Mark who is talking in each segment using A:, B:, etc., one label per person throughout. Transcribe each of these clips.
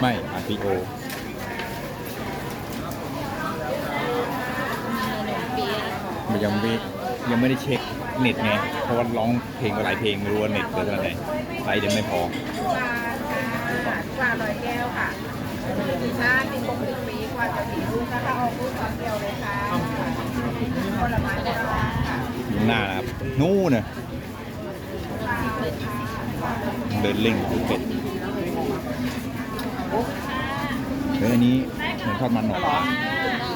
A: ไม่อาพีโอมันยังไม่ยังไม่ได้เช็คเน็ตไง เพราะว่าร้องเพลงก็หลายเพลงไม่รู้ว่าเน็ตเกิดเท่าไหร่ไลน์เดี๋ยวไม่พอ
B: ปลาค่ะปลาลอยแก้วค่ะหน้าติดปกติปีกว่าจะสีลูกนะคะออกลูกตอนเดียวเลยค่ะผลไม้โบราณค่ะ
A: อยู่หน้านะครับ นู่นน่ะเดินเล่งคือเป็ด เฮ้ยอันนี้เหมือนทอดมันหน่อย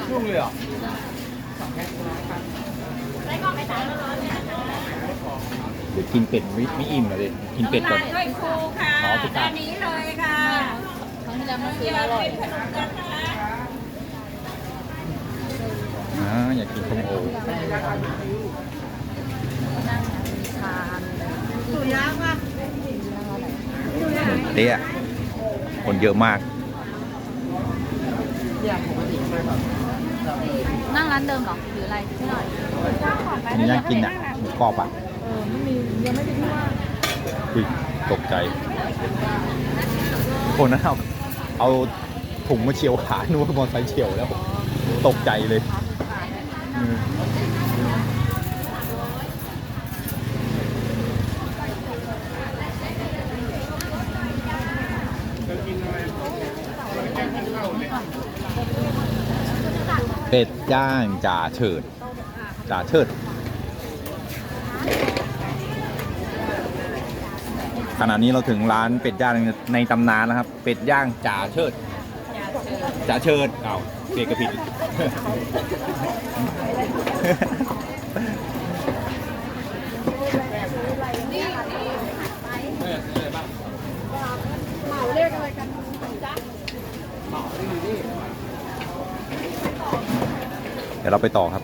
C: ยุ่งเลยเหรอ
A: กินเป็ดไม่ไม่อิ่มเลยกินเป็ดก่อน
B: ด้วยครูค่ะ
A: ขอพิการ
B: ด้านนี้เลยค่ะ
D: ครั้งที่แล้วมันคืออร่อย
A: อ่าอยากกินส้มโอ
B: สุยากว่ะ
A: เตี้ย คนเยอะมาก
D: นั่งร้านเดิมเหรอหรืออะไรที่หน่อย
A: อันนี้น่ากินอะหมูกรอบอะ
B: เออไม่มียังไม่ได้ที่ว่า
A: อุ้ยตกใจคนนั้นเอาเอาถุงมาเฉียวขานึกว่ามอเตอร์ไซค์เฉียวแล้ว ตกใจเลย เป็ดย่างจ่าเฉิดจ่าเฉิดขณะนี้เราถึงร้านเป็ดย่างในตำนานนะครับ เป็ดย่างจ่าเชิดจ่าเชิดเอ้าเปลี่ยนกระผิด ดี๋ยวเราไปต่อครับ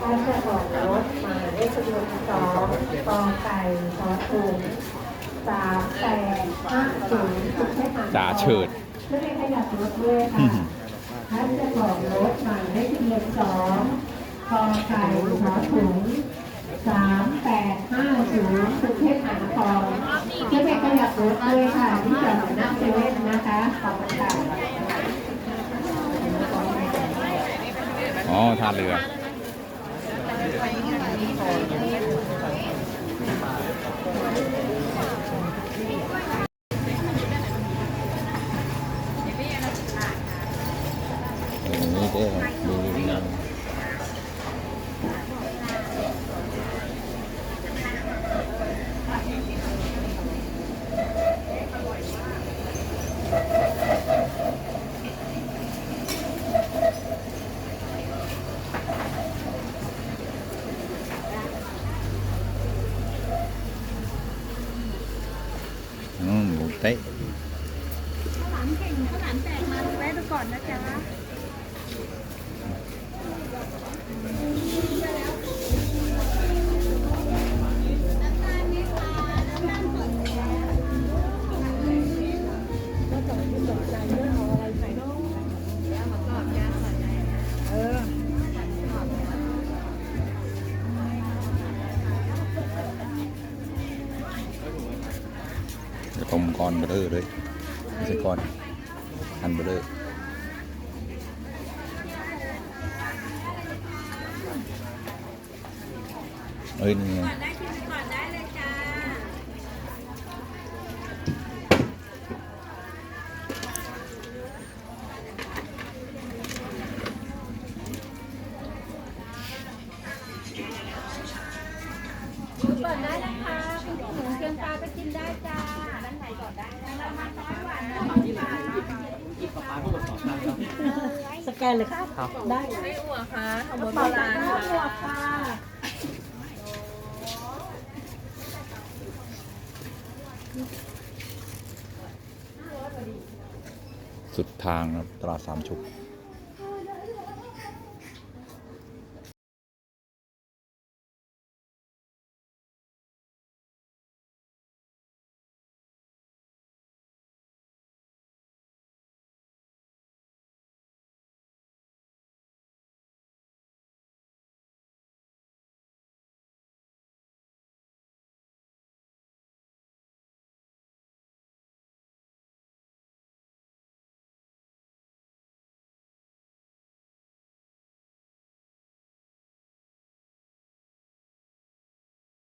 E: ก็จะออกรถหมายเลขทะเบียนสองกอไก่ทอถุงสามแปดห้าศูนย์สุดให้ผ่าน
A: จ่าเฉิด
E: เพื่อให้ขยับรถด้วยค่ะท่านจะบอกรถหมายเลขทะเบียนสองกอไก่ทอถุง สามแปดห้าศูนย์สุดเทพมหานครเพื่อให้ขยับรถด้วยค่ะ ที่จอดหน้าเซเว่นนะคะขอบคุณค่ะ
A: อ๋อท่าเรืออย่างนี้ก็ดูนะอืมหมู เต๊ะ
B: ข้าวหลามเก่งข้าวหลามแตกมาแวะดูก่อนนะจ๊ะ
A: จะต้มก้อนเบลอเลยไม่ใช่ก้อนอันเบลอเอ้ยนี่ไง
B: ได้ชิมก่อนได้เลยจ้าเปิดได้นะคะคุณหนูเชียงปลาก็กินได้จ้า
E: สแกนเลยครับ ได้
B: ไม่อ้วกค่ะขบนโบราณ
E: ข้าวหัว
B: ค่ะ
E: ค่ะ
A: สุดทางครับตลาดสามชุก